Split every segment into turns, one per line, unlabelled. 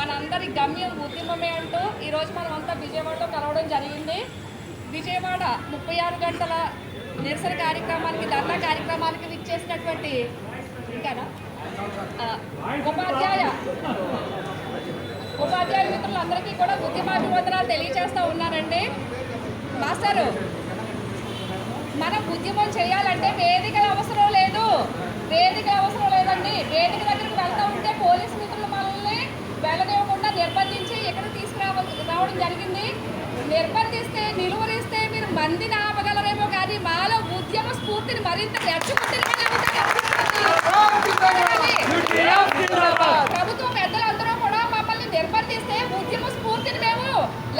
మనందరి గమ్యం ఉద్యమమే అంటూ ఈరోజు మనం అంతా విజయవాడలో కలవడం జరిగింది. విజయవాడ ముప్పై ఆరు గంటల నిరసన కార్యక్రమానికి ధర్నా కార్యక్రమానికి విచ్చేసినటువంటి ఇంకానా? ఉపాధ్యాయ ఉపాధ్యాయ మిత్రులందరికీ కూడా ఉద్యమాభివందనాలు తెలియజేస్తూ ఉన్నానండి. మాస్టర్ మనం ఉద్యమం చేయాలంటే వేదికల అవసరం లేదు. వేదిక అవసరం లేదండి. వేదిక దగ్గరికి వెళ్తూ ఉంటే పోలీసులు వెళ్ళనివ్వకుండా నిర్బంధించి ఇక్కడ తీసుకురావ రావడం జరిగింది. నిర్బంధిస్తే నిలువరిస్తే మీరు మందిని ఆపగలరేమో కానీ మాలో ఉద్యమ స్ఫూర్తిని మరింత రెచ్చుకుంటే ప్రభుత్వ పెద్దలందరూ కూడా మమ్మల్ని నిర్బంధిస్తే ఉద్యమ స్ఫూర్తిని మేము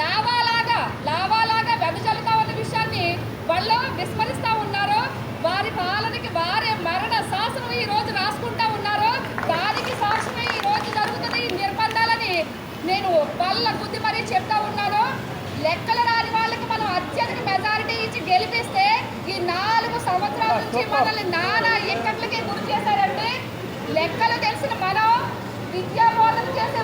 లావాలాగా లావాలాగా వెదజల్లుతామన్న విషయాన్ని వాళ్ళు విస్మరిస్తూ ఉన్నారు. వారి పాలనకి వారే లెక్కల బుద్ధి మరీ చెప్తా ఉన్నాడో లెక్కలు రాని వాళ్ళకి మనం అత్యధిక మెజారిటీ ఇచ్చి గెలిపిస్తే ఈ నాలుగు సంవత్సరాల నుంచి మనల్ని నానా ఇక్కట్లకి గురి చేశారంటే లెక్కలు తెలిసిన మనం విద్యా బోధన చేసే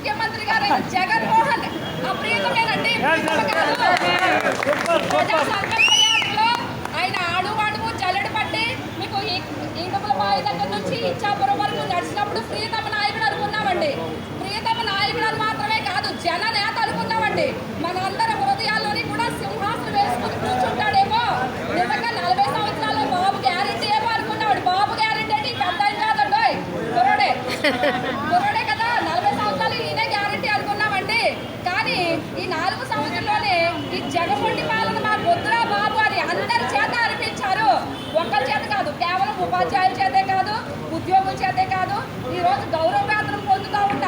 ముఖ్యమంత్రి గారు జగన్మోహన్ అప్రీతమేనండి ఆయన ఆడు అడుగు జల్లెడు పట్టి మీకు ఇండుపుల బావి దగ్గర నుంచి ఇచ్చాపురం వరకు నడిచినప్పుడు ప్రియతమ నాయకుడు అనుకున్నామండి. ప్రియతమ నాయకుడు మాత్రమే కాదు జన నేత అనుకున్నామండి. మనందరం ప్రభుత్వం చేతే కాదు ఈరోజు గౌరవ వేతనం పొందుతూ ఉన్న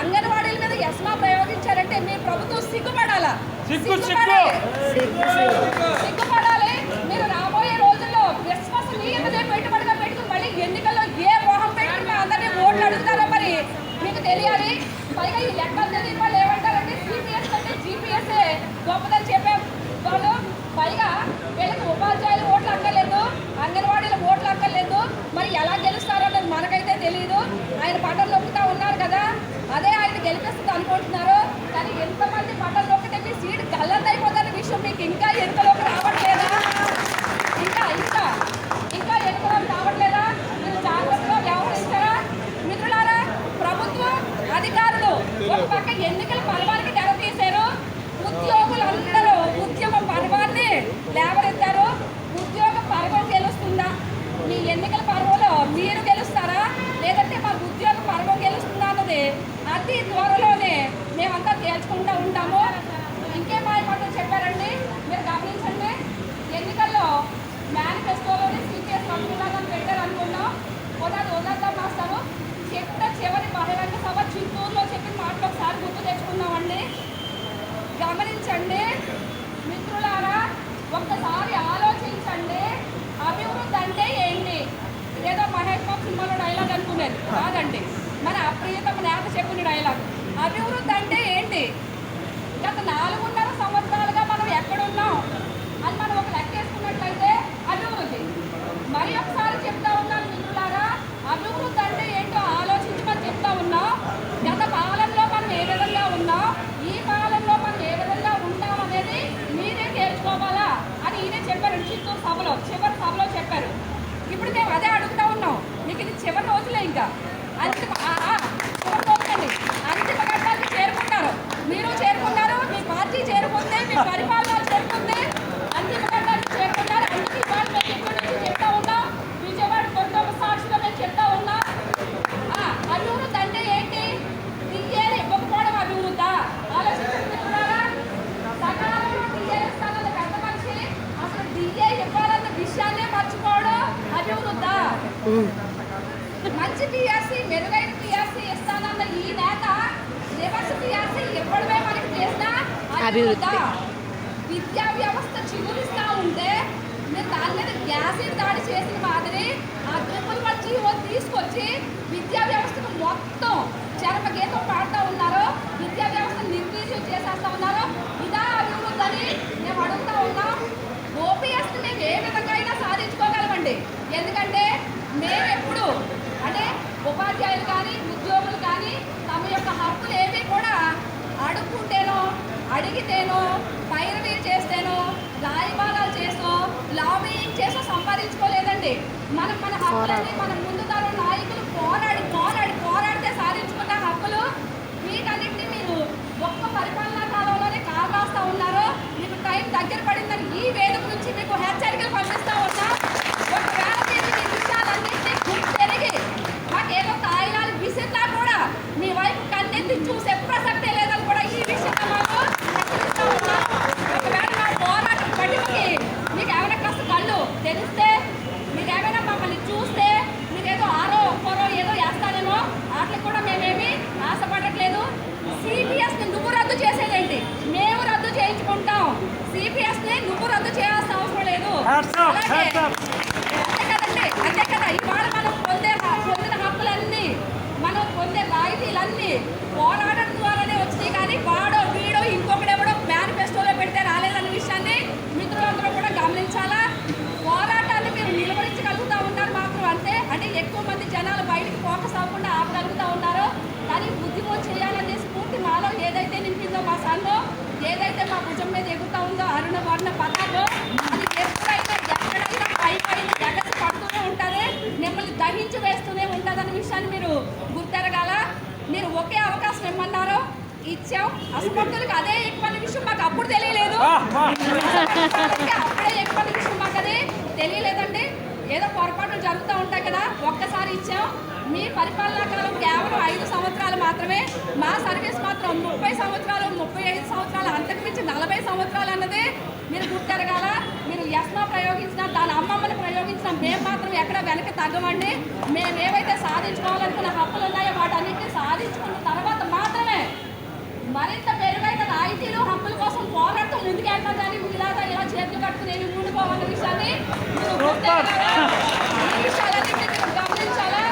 అంగన్వాడీల మీద యస్మా ప్రయోగించారంటే మీ ప్రభుత్వం సిగ్గుపడాలా?
సిగ్గు
పర్వానికి తెర తీశారు. ఉద్యోగులందరూ ఉద్యమ పర్వాన్ని లేవరెత్తారు ఉద్యోగ పర్వం గెలుస్తుందా? మీ ఎన్నికల పర్వంలో మీరు గెలుస్తారా? లేదంటే మా ఉద్యోగ పర్వం గెలుస్తుందా అన్నది అతి త్వరలోనే మేమంతా తేల్చుకుంటాం. మంచి పిఆర్సీ మెరుగైన పిఆర్సీ ఇస్తానన్న ఈ నేత రివర్స్ పిఆర్సీ ఎప్పుడమే మనకి చేసినా విద్యా వ్యవస్థ చిగురిస్తా ఉంటే మీరు దాని మీద గ్యాసీడ్ దాడి చేసిన మాదిరి ఆ ట్రిపుల్ వన్ తీసుకొచ్చి విద్యా వ్యవస్థను మొత్తం చరమగీతం పాడుతూ ఉన్నారు. విద్యా వ్యవస్థను నిర్వీర్యం చేసేస్తా ఉన్నారు. పరిపాలనా కాలంలోనే కాలు రాస్తా ఉన్నారు మీకు టైం దగ్గర పడిందని ఈ వేదిక నుంచి మీకు హెచ్చరికలు పంపిస్తా ఉన్నా. ఒకవేళ మీరు ఈ విషయాలన్నింటినీ గుర్తెరిగి మాకేదో తాయిలాలు విసిరినా ఇచ్చాం అసమర్థులకు అదే ఎక్కువ విషయం మాకు అప్పుడు తెలియలేదు. అప్పుడే ఎక్కువ విషయం మాకు అది తెలియలేదండి. ఏదో పొరపాట్లు జరుగుతూ ఉంటాయి కదా ఒక్కసారి ఇచ్చాం. మీ పరిపాలనా కాలం కేవలం ఐదు సంవత్సరాలు మాత్రమే. మా సర్వీస్ మాత్రం ముప్పై సంవత్సరాలు ముప్పై ఐదు సంవత్సరాలు అంతకు మించి నలభై సంవత్సరాలు అన్నది మీరు గుర్తెరగాల. మీరు ఎస్మా ప్రయోగించిన దాని అమ్మమ్మని ప్రయోగించిన మేము మాత్రం ఎక్కడ వెనక్కి తగ్గమండి. మేము ఏవైతే సాధించుకోవాలనుకున్న హక్కులు ఉన్నాయో వాటన్నిటిని సాధించుకున్న తర్వాత మాత్రమే మరింత మెరుగైన రాయితీలు హక్కుల కోసం పోరాడుతూ ముందుకెళ్తాం కానీ ఇలాగా ఇలా చేతులు కట్టుకుని ఏమి ఊడిపోవాలన్న విషయాన్ని మీరు గుర్తెరగాల. ఈ విషయాలన్నింటినీ మీరు గమనించాలా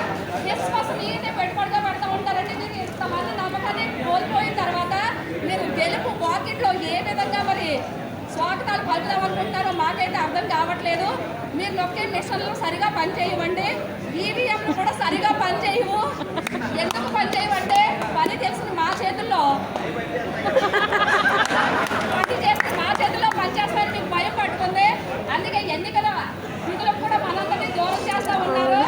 విశ్వసనీయత పెట్టుబడిగా పెడతా ఉంటారంటే మీరు ఇంతమంది నమ్మకాన్ని కోల్పోయిన తర్వాత మీరు గెలుపు పాకెట్లో ఏ విధంగా మరి స్వాగతాలు పలుకుదాం అనుకుంటారో మాకైతే అర్థం కావట్లేదు. మీరు నొక్కే మిషన్లు సరిగా పనిచేయవండి. ఈవీఎంలు కూడా సరిగా పనిచేయవు. ఎందుకు పనిచేయవంటే పని తెలిసిన మా చేతుల్లో. పని చేసిన మా చేతుల్లో పనిచేస్తారని మీకు భయం పట్టుకుంది అందుకే ఎన్నికల విధులకు కూడా మనందరినీ దూరం చేస్తూ ఉన్నారు.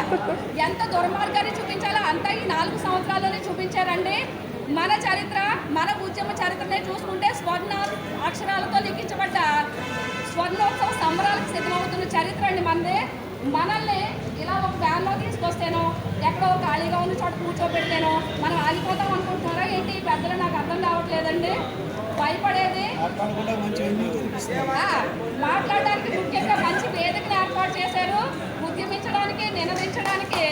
ఎంత దుర్మార్గాన్ని చూపించాలో అంత ఈ నాలుగు సంవత్సరాల్లోనే చూపించారండి. మన చరిత్ర మన ఉద్యమ చరిత్రనే చూసుకుంటే స్వర్ణ అక్షరాలతో లిఖించబడ్డ స్వర్ణోత్సవ సంబరాలకు సిద్ధమవుతున్న చరిత్ర అండి మనదే. మనల్ని ఇలా ఒక వ్యాన్లో తీసుకొస్తేనో ఎక్కడో ఖాళీగా ఉన్న చోట కూర్చోబెడితేనో మనం ఆగిపోతాం అనుకుంటున్నారా ఏంటి? పెద్దలు నాకు అర్థం కావట్లేదండి. భయపడేది? మాట్లాడడానికి ముఖ్యంగా మంచి వేదికను ఏర్పాటు చేశారు. ఉద్యమించడానికి నినదించడానికి